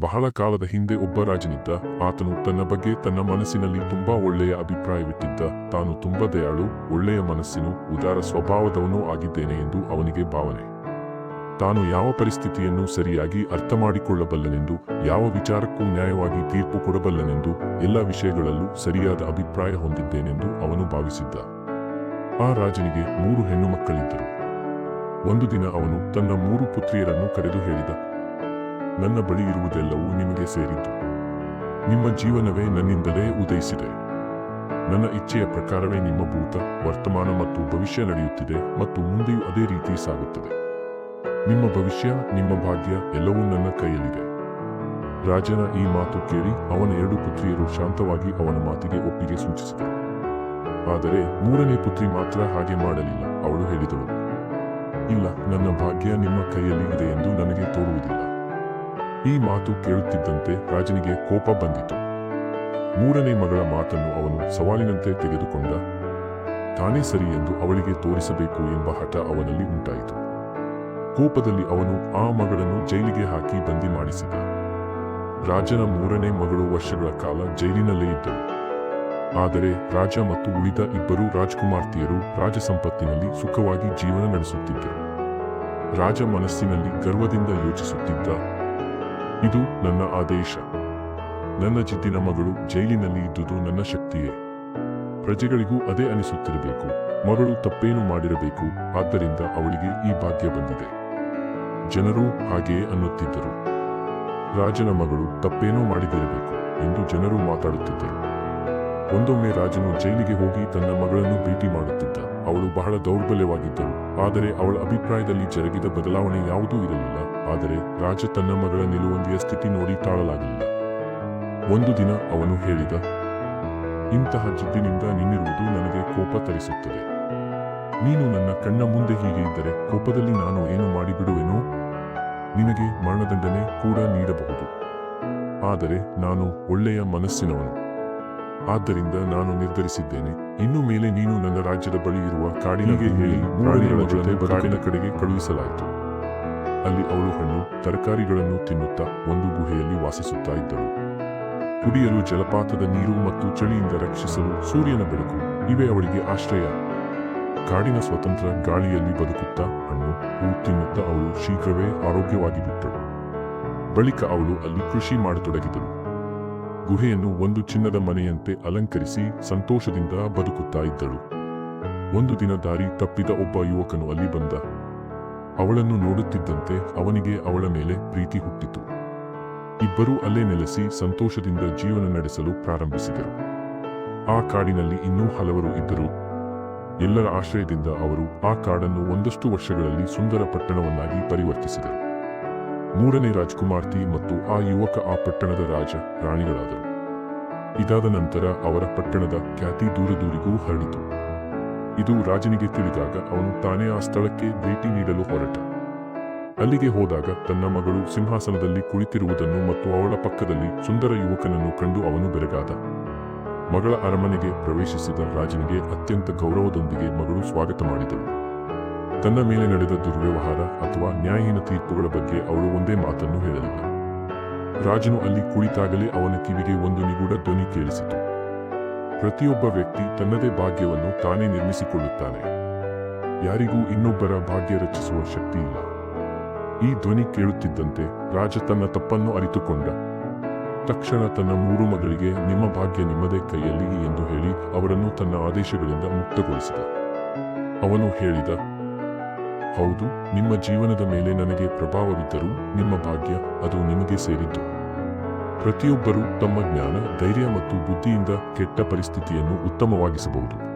ಬಹಳ ಕಾಲದ ಹಿಂದೆ ಒಬ್ಬ ರಾಜನಿದ್ದ. ಆತನು ತನ್ನ ಬಗ್ಗೆ ತನ್ನ ಮನಸ್ಸಿನಲ್ಲಿ ತುಂಬಾ ಒಳ್ಳೆಯ ಅಭಿಪ್ರಾಯವಿಟ್ಟಿದ್ದ. ತಾನು ತುಂಬಾ ದಯಾಳು, ಒಳ್ಳೆಯ ಮನಸ್ಸಿನೂ, ಉದಾರ ಸ್ವಭಾವದವನೂ ಆಗಿದ್ದೇನೆ ಎಂದು ಅವನಿಗೆ ಭಾವನೆ. ತಾನು ಯಾವ ಪರಿಸ್ಥಿತಿಯನ್ನು ಸರಿಯಾಗಿ ಅರ್ಥ ಮಾಡಿಕೊಳ್ಳಬಲ್ಲನೆಂದು ಯಾವ ವಿಚಾರಕ್ಕೂ ನ್ಯಾಯವಾಗಿ ತೀರ್ಪು ಕೊಡಬಲ್ಲನೆಂದು, ಎಲ್ಲ ವಿಷಯಗಳಲ್ಲೂ ಸರಿಯಾದ ಅಭಿಪ್ರಾಯ ಹೊಂದಿದ್ದೇನೆಂದು ಅವನು ಭಾವಿಸಿದ್ದ. ಆ ರಾಜನಿಗೆ ಮೂರು ಹೆಣ್ಣು ಮಕ್ಕಳಿದ್ದರು ಒಂದು ದಿನ ಅವನು ತನ್ನ ಮೂರು ಪುತ್ರಿಯರನ್ನು ಕರೆದು ಹೇಳಿದ. ನನ್ನ ಬಳಿ ಇರುವುದೆಲ್ಲವೂ ನಿಮಗೆ ಸೇರಿದ್ದು. ನಿಮ್ಮ ಜೀವನವೇ ನನ್ನಿಂದಲೇ ಉದಯಿಸಿದೆ. ನನ್ನ ಇಚ್ಛೆಯ ಪ್ರಕಾರವೇ ನಿಮ್ಮ ಭೂತ ವರ್ತಮಾನ ಮತ್ತು ಭವಿಷ್ಯ ನಡೆಯುತ್ತಿದೆ ಮತ್ತು ಮುಂದೆಯೂ ಅದೇ ರೀತಿ ಸಾಗುತ್ತದೆ. ನಿಮ್ಮ ಭವಿಷ್ಯ, ನಿಮ್ಮ ಭಾಗ್ಯ ಎಲ್ಲವೂ ನನ್ನ ಕೈಯಲ್ಲಿದೆ. ರಾಜನ ಈ ಮಾತು ಕೇಳಿ ಅವನ ಎರಡು ಪುತ್ರಿಯರು ಶಾಂತವಾಗಿ ಅವನ ಮಾತಿಗೆ ಒಪ್ಪಿಗೆ ಸೂಚಿಸಿದರು. ಆದರೆ ಮೂರನೇ ಪುತ್ರಿ ಮಾತ್ರ ಹಾಗೆ ಮಾಡಲಿಲ್ಲ, ಅವಳು ಹೇಳಿದಳು. ಇಲ್ಲ, ನನ್ನ ಭಾಗ್ಯ ನಿಮ್ಮ ಕೈಯಲ್ಲಿ ಇದೆ ಎಂದು ನನಗೆ ತೋರುವುದಿಲ್ಲ. ಈ ಮಾತು ಕೇಳುತ್ತಿದ್ದಂತೆ ರಾಜನಿಗೆ ಕೋಪ ಬಂದಿತು. ಮೂರನೇ ಮಗಳ ಮಾತನ್ನು ಅವನು ಸವಾಲಿನಂತೆ ತೆಗೆದುಕೊಂಡ, ತಾನೇ ಸರಿ ಎಂದು ಅವಳಿಗೆ ತೋರಿಸಬೇಕು ಎಂಬ ಹಠ ಅವನಲ್ಲಿ ಉಂಟಾಯಿತು. ಕೋಪದಲ್ಲಿ ಅವನು ಆ ಮಗಳನ್ನು ಜೈಲಿಗೆ ಹಾಕಿ ಬಂದಿ ಮಾಡಿಸಿದ. ರಾಜನ ಮೂರನೇ ಮಗಳು ವರ್ಷಗಳ ಕಾಲ ಜೈಲಿನಲ್ಲೇ ಇದ್ದರು ಆದರೆ ರಾಜ ಮತ್ತು ಉಳಿದ ಇಬ್ಬರು ರಾಜಕುಮಾರ್ತಿಯರು ರಾಜ ಸಂಪತ್ತಿನಲ್ಲಿ ಸುಖವಾಗಿ ಜೀವನ ನಡೆಸುತ್ತಿದ್ದರು. ರಾಜ ಮನಸ್ಸಿನಲ್ಲಿ ಗರ್ವದಿಂದ ಯೋಚಿಸುತ್ತಿದ್ದ ಇದು ನನ್ನ ಆದೇಶ. ನನ್ನ ಜಿದ್ದಿನ ಮಗಳು ಜೈಲಿನಲ್ಲಿ ಇದ್ದುದು ನನ್ನ ಶಕ್ತಿಯೇ. ಪ್ರಜೆಗಳಿಗೂ ಅದೇ ಅನಿಸುತ್ತಿರಬೇಕು. ಮಗಳು ತಪ್ಪೇನು ಮಾಡಿರಬೇಕು. ಆದ್ದರಿಂದ ಅವಳಿಗೆ ಈ ಭಾಗ್ಯ ಬಂದಿದೆ. ಜನರು ಹಾಗೆಯೇ ಅನ್ನುತ್ತಿದ್ದರು. ರಾಜನ ಮಗಳು ತಪ್ಪೇನೋ ಮಾಡಿದಿರಬೇಕು ಎಂದು ಜನರು ಮಾತಾಡುತ್ತಿದ್ದರು. ಒಂದೊಮ್ಮೆ ರಾಜನು ಜೈಲಿಗೆ ಹೋಗಿ ತನ್ನ ಮಗಳನ್ನು ಭೇಟಿ ಮಾಡುತ್ತಿದ್ದ. ಅವಳು ಬಹಳ ದೌರ್ಬಲ್ಯವಾಗಿದ್ದಳು ಆದರೆ ಅವಳ ಅಭಿಪ್ರಾಯದಲ್ಲಿ ಜರುಗಿದ ಬದಲಾವಣೆ ಯಾವುದೂ ಇರಲಿಲ್ಲ. ಆದರೆ ರಾಜ ತನ್ನ ಮಗಳ ನಿಲುವಂಗಿಯ ಸ್ಥಿತಿ ನೋಡಿ ತಾಳಲಾಗಲಿಲ್ಲ. ಒಂದು ದಿನ ಅವನು ಹೇಳಿದ ಇಂತಹ ಜಿದ್ದಿನಿಂದ ನಿನ್ನಿರುವುದು ನನಗೆ ಕೋಪ ತರಿಸುತ್ತದೆ. ನೀನು ನನ್ನ ಕಣ್ಣ ಮುಂದೆ ಹೀಗೆ ಇದ್ದರೆ ಕೋಪದಲ್ಲಿ ನಾನು ಏನು ಮಾಡಿಬಿಡುವೆನೋ ನಿನಗೆ ಮರಣದಂಡನೆ ಕೂಡ ನೀಡಬಹುದು. ಆದರೆ ನಾನು ಒಳ್ಳೆಯ ಮನಸ್ಸಿನವನು. ಆದ್ದರಿಂದ ನಾನು ನಿರ್ಧರಿಸಿದ್ದೇನೆ. ಇನ್ನು ಮೇಲೆ ನೀನು ನನ್ನ ರಾಜ್ಯದ ಬಳಿ ಇರುವ ಕಾಡಿನಗೆ ಹೇಳಿ ಪ್ರಾಣಿಗಳ ಜೊತೆ ಕಾಡಿನ ಕಡೆಗೆ ಕಳುಹಿಸಲಾಯಿತು. ಅಲ್ಲಿ ಅವಳು ಹಣ್ಣು ತರಕಾರಿಗಳನ್ನು ತಿನ್ನುತ್ತಾ ಒಂದು ಗುಹೆಯಲ್ಲಿ ವಾಸಿಸುತ್ತಾ ಇದ್ದಳು. ಕುಡಿಯಲು ಜಲಪಾತದ ನೀರು ಮತ್ತು ಚಳಿಯಿಂದ ರಕ್ಷಿಸಲು ಸೂರ್ಯನ ಬೆಳಕು. ಇವೆ ಅವಳಿಗೆ ಆಶ್ರಯ. ಕಾಡಿನ ಸ್ವತಂತ್ರ ಗಾಳಿಯಲ್ಲಿ ಬದುಕುತ್ತಾ ಹಣ್ಣು ಹೂ ತಿನ್ನುತ್ತಾ ಅವಳು ಶೀಘ್ರವೇ ಆರೋಗ್ಯವಾಗಿ ಬಿಟ್ಟಳು ಬಳಿಕ ಅವಳು ಅಲ್ಲಿ ಕೃಷಿ ಮಾಡತೊಡಗಿದಳು. ಗುಹೆಯನ್ನು ಒಂದು ಚಿನ್ನದ ಮನೆಯಂತೆ ಅಲಂಕರಿಸಿ ಸಂತೋಷದಿಂದ ಬದುಕುತ್ತಾ ಇದ್ದಳು. ಒಂದು ದಿನ ದಾರಿ ತಪ್ಪಿದ ಒಬ್ಬ ಯುವಕನು ಅಲ್ಲಿ ಬಂದ. ಅವಳನ್ನು ನೋಡುತ್ತಿದ್ದಂತೆ ಅವನಿಗೆ ಅವಳ ಮೇಲೆ ಪ್ರೀತಿ ಹುಟ್ಟಿತು. ಇಬ್ಬರೂ ಅಲ್ಲೇ ನೆಲೆಸಿ ಸಂತೋಷದಿಂದ ಜೀವನ ನಡೆಸಲು ಪ್ರಾರಂಭಿಸಿದರು. ಆ ಕಾಡಿನಲ್ಲಿ ಇನ್ನೂ ಹಲವರು ಇದ್ದರು. ಎಲ್ಲರ ಆಶ್ರಯದಿಂದ ಅವರು ಆ ಕಾಡನ್ನು ಒಂದಷ್ಟು ವರ್ಷಗಳಲ್ಲಿ ಸುಂದರ ಪಟ್ಟಣವನ್ನಾಗಿ ಪರಿವರ್ತಿಸಿದರು. ಮೂರನೇ ರಾಜ್ಕುಮಾರ್ತಿ ಮತ್ತು ಆ ಯುವಕ ಆ ಪಟ್ಟಣದ ರಾಜ, ರಾಣಿಗಳಾದರು. ಇದಾದ ನಂತರ ಅವರ ಪಟ್ಟಣದ ಖ್ಯಾತಿ ದೂರದೂರಿಗೂ ಹರಡಿತು. ಇದು ರಾಜನಿಗೆ ತಿಳಿದಾಗ ಅವನು ತಾನೇ ಆ ಸ್ಥಳಕ್ಕೆ ಭೇಟಿ ನೀಡಲು ಹೊರಟ. ಅಲ್ಲಿಗೆ ಹೋದಾಗ ತನ್ನ ಮಗಳು ಸಿಂಹಾಸನದಲ್ಲಿ ಕುಳಿತಿರುವುದನ್ನು ಮತ್ತು ಅವಳ ಪಕ್ಕದಲ್ಲಿ ಸುಂದರ ಯುವಕನನ್ನು ಕಂಡು ಅವನು ಬೆರಗಾದ. ಮಗಳ ಅರಮನೆಗೆ ಪ್ರವೇಶಿಸಿದ ರಾಜನಿಗೆ ಅತ್ಯಂತ ಗೌರವದೊಂದಿಗೆ ಮಗಳು ಸ್ವಾಗತ ಮಾಡಿದಳು. ತನ್ನ ಮೇಲೆ ನಡೆದ ದುರ್ವ್ಯವಹಾರ ಅಥವಾ ನ್ಯಾಯಹೀನ ತೀರ್ಪುಗಳ ಬಗ್ಗೆ ಅವಳು ಒಂದೇ ಮಾತನ್ನು ಹೇಳಲಿಲ್ಲ. ರಾಜನು ಅಲ್ಲಿ ಕುಳಿತಾಗಲೇ ಅವನ ಕಿವಿಗೆ ಒಂದು ನಿಗೂಢ ಧ್ವನಿ ಕೇಳಿಸಿತು. ಪ್ರತಿಯೊಬ್ಬ ವ್ಯಕ್ತಿ ತನ್ನದೇ ಭಾಗ್ಯವನ್ನು ತಾನೇ ನಿರ್ಮಿಸಿಕೊಳ್ಳುತ್ತಾನೆ. ಯಾರಿಗೂ ಇನ್ನೊಬ್ಬರ ಭಾಗ್ಯ ರಚಿಸುವ ಶಕ್ತಿ ಇಲ್ಲ. ಈ ಧ್ವನಿ ಕೇಳುತ್ತಿದ್ದಂತೆ ರಾಜ ತನ್ನ ತಪ್ಪನ್ನು ಅರಿತುಕೊಂಡ. ತಕ್ಷಣ ತನ್ನ ಮೂರು ಮಗಳಿಗೆ, ನಿಮ್ಮ ಭಾಗ್ಯ ನಿಮ್ಮದೇ ಕೈಯಲ್ಲಿ ಎಂದು ಹೇಳಿ ಅವರನ್ನು ತನ್ನ ಆದೇಶಗಳಿಂದ ಮುಕ್ತಗೊಳಿಸಿದ. ಅವನು ಹೇಳಿದ, ಹೌದು, ನಿಮ್ಮ ಜೀವನದ ಮೇಲೆ ನನಗೆ ಪ್ರಭಾವವಿದ್ದರೂ ನಿಮ್ಮ ಭಾಗ್ಯ ಅದು ನಿಮಗೆ ಸೇರಿದ್ದು. ಪ್ರತಿಯೊಬ್ಬರೂ ತಮ್ಮ ಜ್ಞಾನ ಧೈರ್ಯ ಮತ್ತು ಬುದ್ಧಿಯಿಂದ ಕೆಟ್ಟ ಪರಿಸ್ಥಿತಿಯನ್ನು ಉತ್ತಮವಾಗಿಸಬಹುದು.